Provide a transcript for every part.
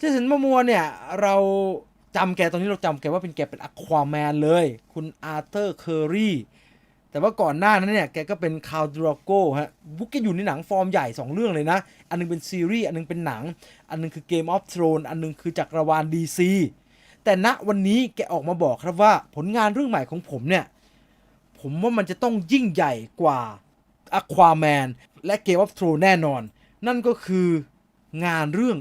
เจสันมามัวเนี่ย เราจำแกตอนนี้เราจำแกว่าเป็นแกเป็นอควาแมนเลย คุณอาร์เธอร์เคอรีแต่ว่าก่อนหน้านั้นเนี่ย แกก็เป็นคา l ดร a โก้ฮะบุกแกอยู่ในหนังฟอร์มใหญ่ 2 เรื่องเลยนะ อันนึงเป็นซีรีส์ อันนึงเป็นหนัง อันนึงคือ Game of Thrones อันนึงคือจักรวาล DC แต่ณวันนี้แกออกมาบอกครับว่าผลงานเรื่องใหม่ของผมเนี่ย ผมว่ามันจะต้องยิ่งใหญ่กว่า Aquaman และ Game of Thrones แน่นอน นั่นก็คืองานเรื่อง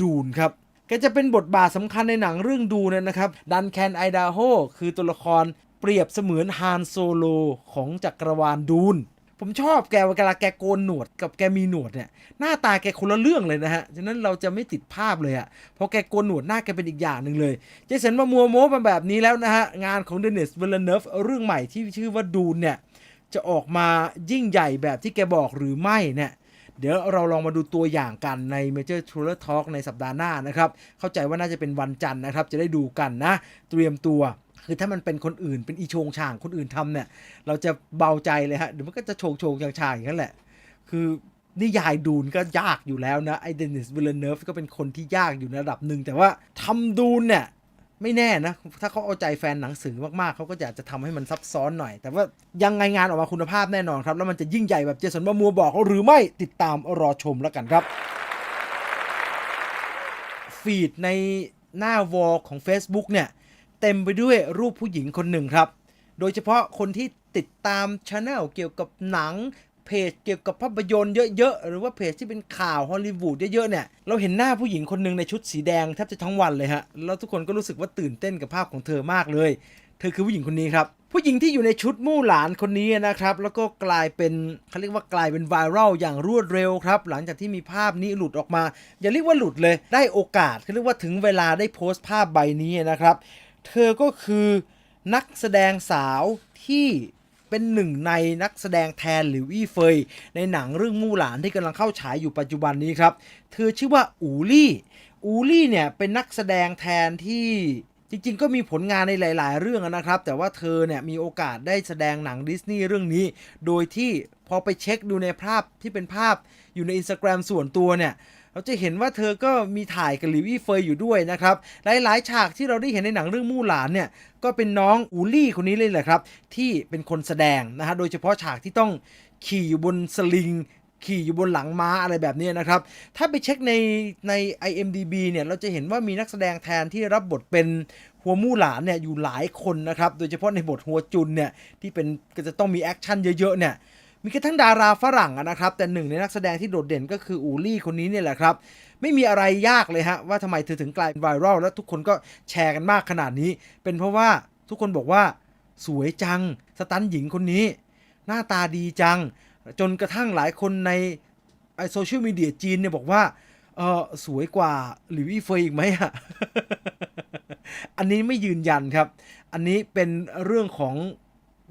ดูนครับแกจะเป็นบทบาทสำคัญในหนังเรื่องดูนนะครับดันแคนไอดาโฮคือตัวละครเปรียบเสมือนฮานโซโลของจักรวาลดูนผมชอบแกเวลาแกโกนหนวดกับแกมีหนวดเนี่ยหน้าตาแกคนละเรื่องเลยนะฮะฉะนั้นเราจะไม่ติดภาพเลยอะเพราะแกโกนหนวดหน้าแกเป็นอีกอย่างหนึ่งเลยเจสันมามัวโม้มาแบบนี้แล้วนะฮะงานของเดนิสเวลเนฟเรื่องใหม่ที่ชื่อว่าดูนเนี่ยจะออกมายิ่งใหญ่แบบที่แกบอกหรือไม่เนี่ย เดี๋ยวเราลองมาดูตัวอย่างกันใน Major Trailer Talk ในสัปดาห์หน้านะครับ เข้าใจว่าน่าจะเป็นวันจันทร์นะครับ จะได้ดูกันนะ เตรียมตัวคือถ้ามันเป็นคนอื่นเป็นอีโชงช่างคนอื่นทำเนี่ย เราจะเบาใจเลยฮะเดี๋ยวมันก็จะโชงโชงช่างช่างอย่างนั้นแหละ คือนิยายดูนก็ยากอยู่แล้วนะไอเดนิสวิลเนฟก็เป็นคนที่ยากอยู่ในระดับหนึ่งแต่ว่าทำดูนเนี่ย ไม่แน่นะ ถ้าเขาเอาใจแฟนหนังสือมากๆ เขาก็อยากจะทำให้มันซับซ้อนหน่อย แต่ว่ายังไงงานออกมาคุณภาพแน่นอนครับ แล้วมันจะยิ่งใหญ่แบบเจสันมามัวบอกหรือไม่ติดตามรอชมแล้วกันครับ ฟีดในหน้าวอลของ Facebook เนี่ย เต็มไปด้วยรูปผู้หญิงคนหนึ่งครับ โดยเฉพาะคนที่ติดตามช anel เกี่ยวกับหนัง เพจเกี่ยวกับภาพยนตร์เยอะๆ หรือว่าเพจที่เป็นข่าวฮอลลีวูดเยอะๆเนี่ย เราเห็นหน้าผู้หญิงคนหนึ่งในชุดสีแดงแทบจะทั้งวันเลยฮะ แล้วทุกคนก็รู้สึกว่าตื่นเต้นกับภาพของเธอมากเลย เธอคือผู้หญิงคนนี้ครับ ผู้หญิงที่อยู่ในชุดมู่หลานคนนี้นะครับ แล้วก็กลายเป็นเขาเรียกว่ากลายเป็นไวรัลอย่างรวดเร็วครับ หลังจากที่มีภาพนี้หลุดออกมา อย่าเรียกว่าหลุดเลย ได้โอกาสเขาเรียกว่าถึงเวลาได้โพสต์ภาพใบนี้นะครับ เธอก็คือนักแสดงสาวที่ เป็นหนึ่งในนักแสดงแทนหรืออี้เฟย ในหนังเรื่องมู่หลานที่กำลังเข้าฉายอยู่ปัจจุบันนี้ครับ เธอชื่อว่าอูลี่อูลี่เนี่ยเป็นนักแสดงแทนที่จริงๆ ก็มีผลงานในหลาย ๆ เรื่องนะครับ แต่ว่าเธอเนี่ยมีโอกาสได้แสดงหนังดิสนีย์เรื่องนี้ โดยที่พอไปเช็คดูในภาพที่เป็นภาพอยู่ใน Instagram ส่วนตัวเนี่ย เราจะเห็นว่าเธอก็มีถ่ายกับหลิวอี้เฟยอยู่ด้วยนะครับ หลายๆ ฉากที่เราได้เห็นในหนังเรื่องมู่หลานเนี่ยก็เป็นน้องอูลี่คนนี้เลยแหละครับ ที่เป็นคนแสดงนะฮะโดยเฉพาะฉากที่ต้องขี่อยู่บนสลิงขี่อยู่บนหลังม้าอะไรแบบนี้นะครับ ถ้าไปเช็คในใน IMDB เนี่ย เราจะเห็นว่ามีนักแสดงแทนที่รับบทเป็นหัวมู่หลานเนี่ยอยู่หลายคนนะครับ โดยเฉพาะในบทหัวจุนเนี่ยที่เป็นก็จะต้องมีแอคชั่นเยอะๆเนี่ย มีกระทั่งดาราฝรั่งนะครับ แต่หนึ่งในนักแสดงที่โดดเด่นก็คืออูลี่คนนี้เนี่ยแหละครับ ไม่มีอะไรยากเลยฮะ ว่าทำไมเธอถึงกลายเป็นไวรัลและทุกคนก็แชร์กันมากขนาดนี้ เป็นเพราะว่าทุกคนบอกว่าสวยจัง สตันหญิงคนนี้ หน้าตาดีจัง จนกระทั่งหลายคนในไอโซเชียลมีเดียจีนเนี่ยบอกว่าเออสวยกว่าหลิวอี้เฟยอีกไหมอะอันนี้ไม่ยืนยันครับ อันนี้เป็นเรื่องของ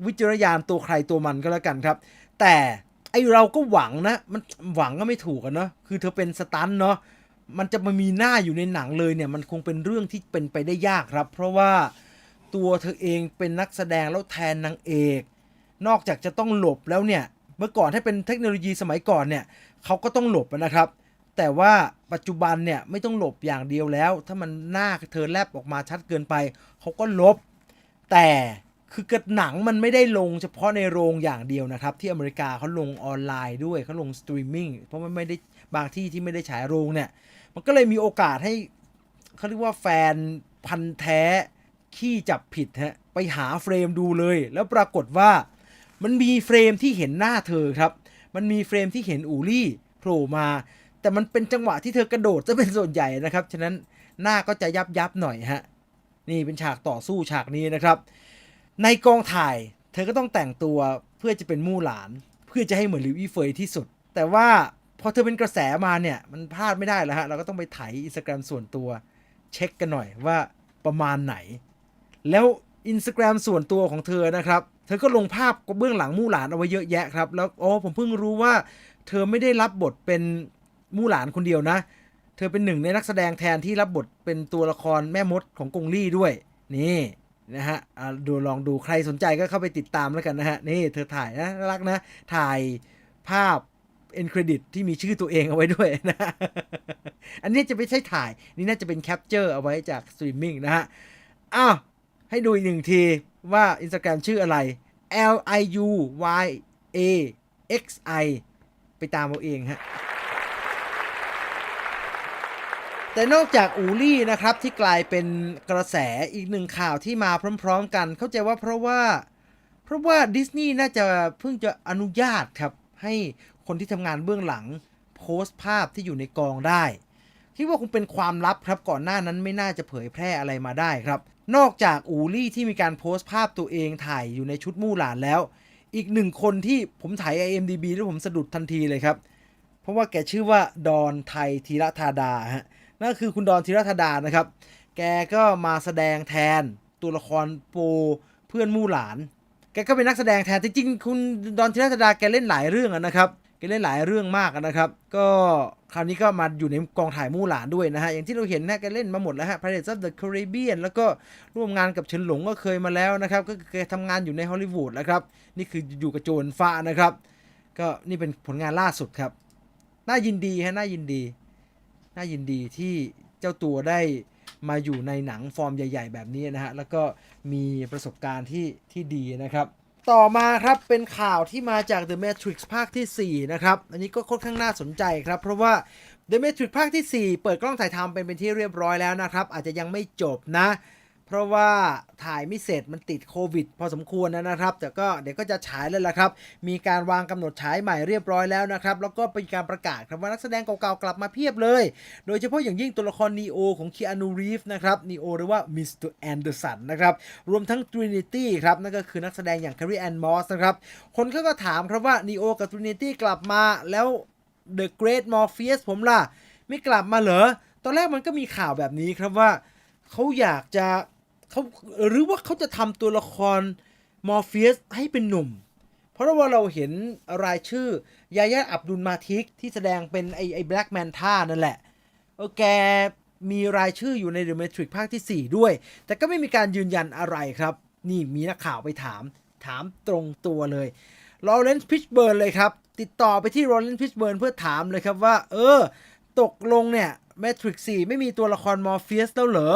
วิจารณญาณตัวใครตัวมันก็แล้วกันครับ แต่ไอเราก็หวังนะ มันหวังก็ไม่ถูกอะเนาะคือเธอเป็นสตันท์เนาะมันจะมามีหน้าอยู่ในหนังเลยเนี่ย มันคงเป็นเรื่องที่เป็นไปได้ยากครับ เพราะว่าตัวเธอเองเป็นนักแสดงแล้วแทนนางเอก นอกจากจะต้องหลบแล้วเนี่ย เมื่อก่อนถ้าเป็นเทคโนโลยีสมัยก่อนเนี่ยเขาก็ต้องหลบนะครับ แต่ว่าปัจจุบันเนี่ยไม่ต้องหลบอย่างเดียวแล้ว ถ้ามันหน้าเธอแลบออกมาชัดเกินไปเขาก็ลบ แต่ คือกระหนังมันไม่ได้ลงเฉพาะในโรงอย่างเดียวนะครับ ที่อเมริกาเขาลงออนไลน์ด้วยเขาลงสตรีมมิ่งเพราะมันไม่ได้บางที่ที่ไม่ได้ฉายโรงเนี่ย มันก็เลยมีโอกาสให้เขาเรียกว่าแฟนพันแท้ ขี้จับผิดฮะไปหาเฟรมดูเลย แล้วปรากฏว่ามันมีเฟรมที่เห็นหน้าเธอครับ มันมีเฟรมที่เห็นอูลี่โผล่มา แต่มันเป็นจังหวะที่เธอกระโดดจะเป็นส่วนใหญ่นะครับ ฉะนั้นหน้าก็จะยับยับๆหน่อยฮะนี่เป็นฉากต่อสู้ฉากนี้นะครับ ในกองถ่าย เธอก็ต้องแต่งตัวเพื่อจะเป็นมู่หลาน เพื่อจะให้เหมือนลิวอี้เฟยที่สุด แต่ว่าพอเธอเป็นกระแสมาเนี่ยมันพลาดไม่ได้แล้วฮะเราก็ต้องไปไถอินสตาแกรมส่วนตัว เช็คกันหน่อยว่าประมาณไหน แล้วอินสตาแกรมส่วนตัวของเธอนะครับ เธอก็ลงภาพเบื้องหลังมู่หลานเอาไว้เยอะแยะครับ แล้วอ๋อผมเพิ่งรู้ว่า เธอไม่ได้รับบทเป็นมู่หลานคนเดียวนะ เธอเป็นหนึ่งในนักแสดงแทนที่รับบทเป็นตัวละครแม่มดของกงลี่ด้วย นี่ นะฮะดูลองดูใครสนใจก็เข้าไปติดตามแล้วกันนะฮะ นี่เธอถ่ายนะน่ารักนะ ถ่ายภาพเอ็นเครดิตที่มีชื่อตัวเองเอาไว้ด้วยนะ อันนี้จะไม่ใช่ถ่าย นี่น่าจะเป็นแคปเจอร์เอาไว้จากสตรีมมิ่งนะฮะ อ้าว ให้ดูอีกหนึ่งทีว่า Instagram ชื่ออะไร L I U Y A X I ไปตามเอาเองฮะ แต่นอกจากอูลี่นะครับที่กลายเป็นกระแสอีกหนึ่งข่าวที่มาพร้อม ๆ กัน เข้าใจว่าเพราะว่า เพราะว่าดิสนีย์น่าจะเพิ่งจะอนุญาตครับ ให้คนที่ทำงานเบื้องหลังโพสต์ภาพที่อยู่ในกองได้คิดว่าคงเป็นความลับครับก่อนหน้านั้นไม่น่าจะเผยแพร่อะไรมาได้ครับ นอกจากอูลี่ที่มีการโพสต์ภาพตัวเองถ่ายอยู่ในชุดมู่หลานแล้ว อีกหนึ่งคนที่ผมถ่าย IMDB แล้วผมสะดุดทันทีเลยครับ เพราะว่าแกชื่อว่าดอนไทยธีรธาดาฮะ นั่นคือคุณดอนธีรธดานะครับ แกก็มาแสดงแทนตัวละครโปเพื่อนมู่หลาน แกก็เป็นนักแสดงแทนจริงๆคุณดอนธีรธดาแกเล่นหลายเรื่องนะครับแกเล่นหลายเรื่องมากนะครับ ก็คราวนี้ก็มาอยู่ในกองถ่ายมู่หลานด้วยนะฮะ อย่างที่เราเห็นนะแกเล่นมาหมดแล้วฮะ Pirates of the Caribbean แล้วก็ร่วมงานกับเฉินหลงก็เคยมาแล้วนะครับ ก็เคยทำงานอยู่ในฮอลลีวูดแล้วครับ นี่คืออยู่กับโจนฟ้านะครับ ก็นี่เป็นผลงานล่าสุดครับ น่ายินดีฮะ น่ายินดี น่ายินดีที่เจ้าตัวได้มาอยู่ในหนังฟอร์มใหญ่ ๆ แบบนี้นะฮะ แล้วก็มีประสบการณ์ที่ที่ดีนะครับ ต่อมาครับเป็นข่าวที่มาจาก The Matrix ภาคที่ 4 นะครับ อันนี้ก็ค่อนข้างน่าสนใจครับ เพราะว่า The Matrix ภาคที่ 4 เปิดกล้องถ่ายทำเป็นเป็นที่เรียบร้อยแล้วนะครับ อาจจะยังไม่จบนะ เพราะว่าถ่ายไม่เสร็จมันติดโควิด พอสมควรนะครับ แต่ก็เดี๋ยวก็จะฉายแล้วล่ะครับ มีการวางกำหนดฉายใหม่เรียบร้อยแล้วนะครับ แล้วก็เป็นการประกาศครับว่านักแสดงเก่าๆกลับมาเพียบเลย โดยเฉพาะอย่างยิ่งตัวละครนีโอของคีอานูรีฟนะครับนีโอหรือว่ามิสเตอร์แอนเดอร์สันนะครับ รวมทั้ง Trinity ครับ นั่นก็คือนักแสดงอย่าง Carrie Ann Moss นะครับ คนเขาก็ถามครับว่านีโอกับ Trinity กลับมาแล้ว The Great Morpheus ผมล่ะ ไม่กลับมาเหรอตอนแรกมันก็มีข่าวแบบนี้ครับว่าเขาอยากจะ เขาหรือว่าเขาจะทำตัวละครมอร์ฟีสให้เป็นหนุ่ม เพราะว่าเราเห็นรายชื่อยายาอับดุลมาทิกที่แสดงเป็นไอไอแบล็กแมนท่านั่นแหละเออแกมีรายชื่ออยู่ใน The Matrix ภาคที่ 4 ด้วย แต่ก็ไม่มีการยืนยันอะไรครับ นี่มีนักข่าวไปถาม ถามตรงตัวเลยลอเรนซ์พิชเบิร์นเลยครับ ติดต่อไปที่ลอเรนซ์พิชเบิร์นเพื่อถามเลยครับว่า เออ ตกลงเนี่ย Matrix 4 ไม่มีตัวละครมอร์ฟีสแล้วเหรอ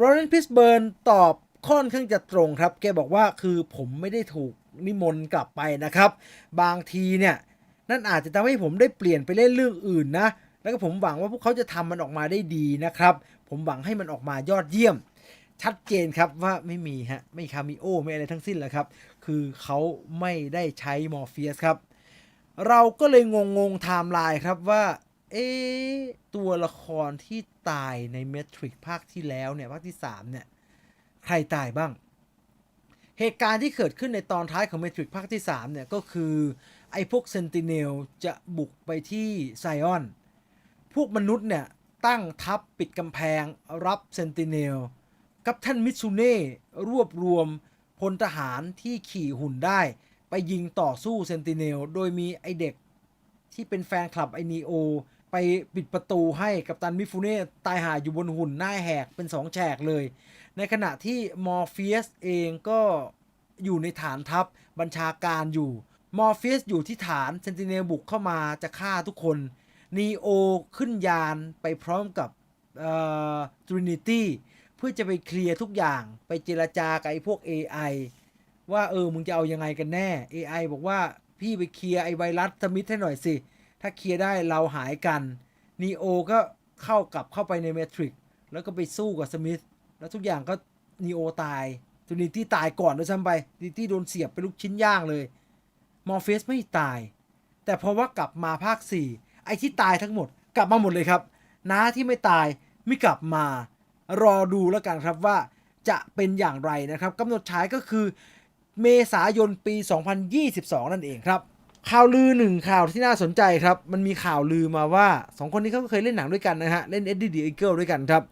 ลอเรนซ์พิชเบิร์นตอบค่อนข้างจะตรงครับ แกบอกว่าคือผมไม่ได้ถูกนิมนต์กลับไปนะครับ บางทีเนี่ย นั่นอาจจะทำให้ผมได้เปลี่ยนไปเล่นเรื่องอื่นนะ แล้วก็ผมหวังว่าพวกเขาจะทำมันออกมาได้ดีนะครับ ผมหวังให้มันออกมายอดเยี่ยม ชัดเจนครับว่าไม่มีฮะ ไม่คามิโอไม่อะไรทั้งสิ้นแหละครับ คือเขาไม่ได้ใช้มอร์เฟียสครับ เราก็เลยงงงๆไทม์ไลน์ครับว่า เอ๊ตัวละครที่ตายในเมทริกภาคที่แล้วเนี่ย ภาคที่3เนี่ย ใครตายบ้าง เหตุการณ์ที่เกิดขึ้นในตอนท้ายของเมทริกภาคที่3เนี่ย ก็คือ ไอ้พวกเซนติเนลจะบุกไปที่ไซออน พวกมนุษย์เนี่ย ตั้งทัพปิดกำแพงรับเซนติเนลกับท่านมิตซูเน่รวบรวมพลทหารที่ขี่หุ่นได้ ไปยิงต่อสู้เซนติเนลโดยมีไอเด็กที่เป็นแฟนคลับไอนีโอ ไปปิดประตูให้กับตันมิฟูเน่ตายหายอยู่บนหุ่นหน้าแหกเป็นสองแฉกเลย ในขณะที่มอร์ฟีสเองก็อยู่ในฐานทัพบัญชาการอยู่มอร์ฟีสอยู่ที่ฐานเซนติเนลบุกเข้ามาจะฆ่าทุกคนนีโอขึ้นยานไปพร้อมกับทรินิตี้เพื่อจะไปเคลียร์ทุกอย่างไปเจรจากับไอ้พวก AI ว่าเออมึงจะเอายังไงกันแน่ AI บอกว่าพี่ไปเคลียร์ไอ้ไวรัสสมิธให้หน่อยสิ ถ้าเคลียร์ได้เราหายกันนีโอก็เข้ากลับเข้าไปในเมทริกแล้วก็ไปสู้กับสมิธแล้วทุกอย่างก็นีโอตายทรินิตี้ตายก่อนด้วยซ้ำไปทรินิตี้โดนเสียบไปลูกชิ้นย่างเลย มอร์เฟสไม่ตาย แต่เพราะว่ากลับมาภาค 4 ไอ้ที่ตายทั้งหมด กลับมาหมดเลยครับน้าที่ไม่ตายไม่กลับมา รอดูแล้วกันครับว่าจะเป็นอย่างไรนะครับกำหนดฉายก็คือเมษายนปี 2022 นั่นเองครับ ข่าวลือหนึ่งข่าวที่น่าสนใจครับ มันมีข่าวลือมาว่า 2 คนนี้เขาก็เคยเล่นหนังด้วยกันนะฮะ เล่นเอ็ดดี้ดีอีเกิลด้วยกันครับ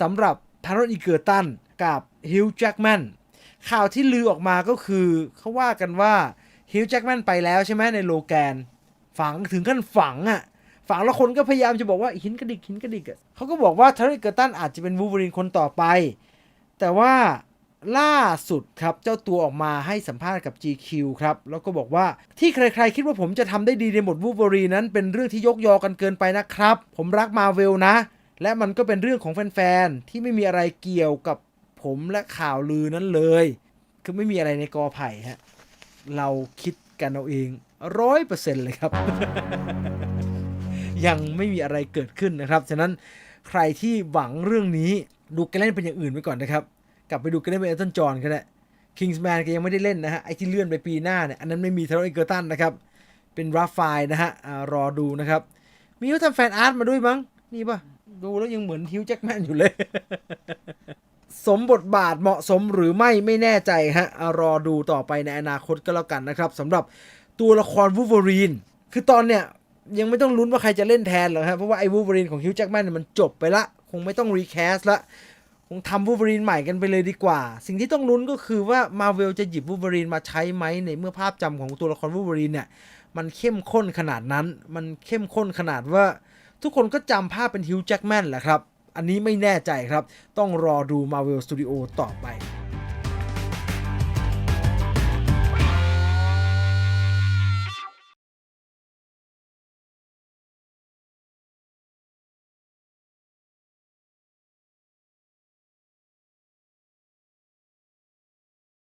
สำหรับทารอนอีเกอร์ตันกับฮิวจ์แจ็กแมนข่าวที่ลือออกมาก็คือเขาว่ากันว่าฮิวจ์แจ็กแมนไปแล้วใช่ไหมในโลแกน ฝังถึงขั้นฝังอะ่ะฝังแล้วคนก็พยายามจะบอกว่าหินกระดิกหินกระดิกอะเขาก็บอกว่าทาริเกอร์ตันอาจจะเป็นวูเวอรีนคนต่อไป แต่ว่า ล่าสุดครับเจ้าตัวออกมาให้สัมภาษณ์กับ GQ ครับแล้วก็บอกว่าที่ใครๆคิดว่าผมจะทำได้ดีในบทวูบรีนั้นเป็นเรื่องที่ยกยอกันเกินไปนะครับ ผมรักมาเวลนะ และมันก็เป็นเรื่องของแฟนๆที่ไม่มีอะไรเกี่ยวกับผมและข่าวลือนั้นเลย คือไม่มีอะไรในกอไผ่ฮะเราคิดกันเอาเองร้อยเปอร์เซ็นต์เลยครับ ยังไม่มีอะไรเกิดขึ้นนะครับ ฉะนั้นใครที่หวังเรื่องนี้ดูแกเล่นเป็นอย่างอื่นไปก่อนนะครับ กลับไปดูแกเล่นเป็นเอลตันจอห์นก็ได้คิงส์แมนก็ยังไม่ได้เล่นนะฮะไอที่เลื่อนไปปีหน้าเนี่ยอันนั้นไม่มีเทโรอิเกอร์ตันนะครับ เป็นราฟายนะฮะอ่ารอดูนะครับ มีเขาทำแฟนอาร์ตมาด้วยมั้งนี่ปะดูแล้วยังเหมือนฮิวจ์แจ็คแมนอยู่เลย สมบทบาทเหมาะสมหรือไม่ไม่แน่ใจฮะรอดูต่อไปในอนาคตก็แล้วกันนะครับสำหรับตัวละครวู l ว e รีนคือตอนเนี้ยยังไม่ต้องลุ้นว่าใครจะเล่นแทนหรอกฮะเพราะว่าไอ้วู l ว e รีนของฮิวจ์แจ็คแมนมันจบไปละ คงไม่ต้องรีแคสละ งทำวู l ว e รีนใหม่กันไปเลยดีกว่า สิ่งที่ต้องลุ้นก็คือว่ามาเวลจะหยิบวู l ว e รีนมาใช้ไหมในเมื่อภาพจำของตัวละครวู l ว e รีนเนี่ยมันเข้มข้นขนาดนั้น มันเข้มข้นขนาดว่าทุกคนก็จำภาพเป็นฮิวจ์แจ็คแมนแหละครับ อันนี้ไม่แน่ใจครับ ต้องรอดู Marvel Studio ต่อไป